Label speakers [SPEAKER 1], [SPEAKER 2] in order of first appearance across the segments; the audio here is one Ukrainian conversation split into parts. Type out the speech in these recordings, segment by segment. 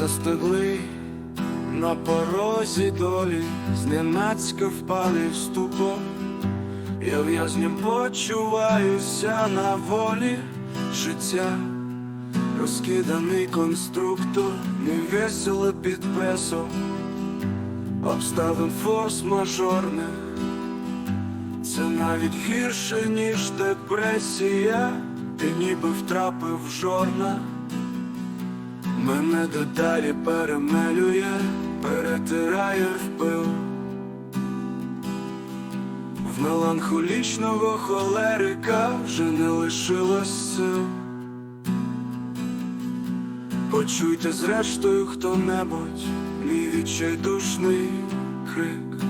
[SPEAKER 1] застигли на порозі долі, зненацька впали в ступор. Я в'язнем почуваюся на волі життя, розкиданий конструктор, невесело під песом, обставин форс-мажорних. Це навіть гірше, ніж депресія, ти ніби втрапив в жорна. Мене дедалі перемелює, перетирає в пил. В меланхолічного холерика вже не лишилось сил. Почуйте зрештою хто-небудь мій відчайдушний крик.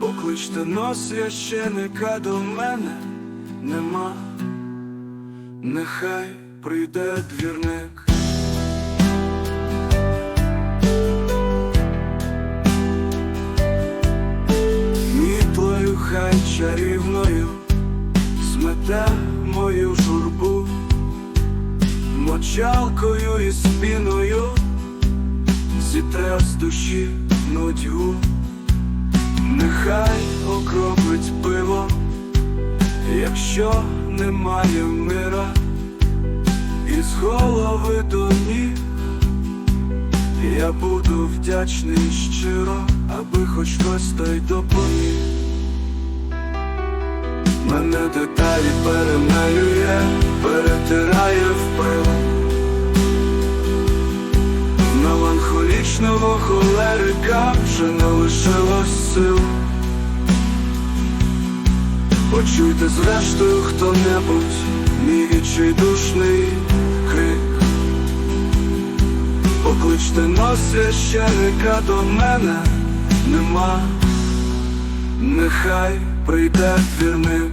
[SPEAKER 1] Покличте но священика до мене нема, нехай прийде двірник. Мітлою хай чарівною смете мою журбу, мочалкою і спіною зітре з душі нудьгу. Нехай окропить пиво, якщо немає мира, голови до ніг я буду вдячний щиро, аби хоч хтось та й допоміг. Мене деталі перемелює, перетирає в пил. Меланхолічного холерика вже не лишилось сил. Почуйте зрештою хто-небудь мій відчайдушний Покличте но священика до мене нема, нехай прийде двірник.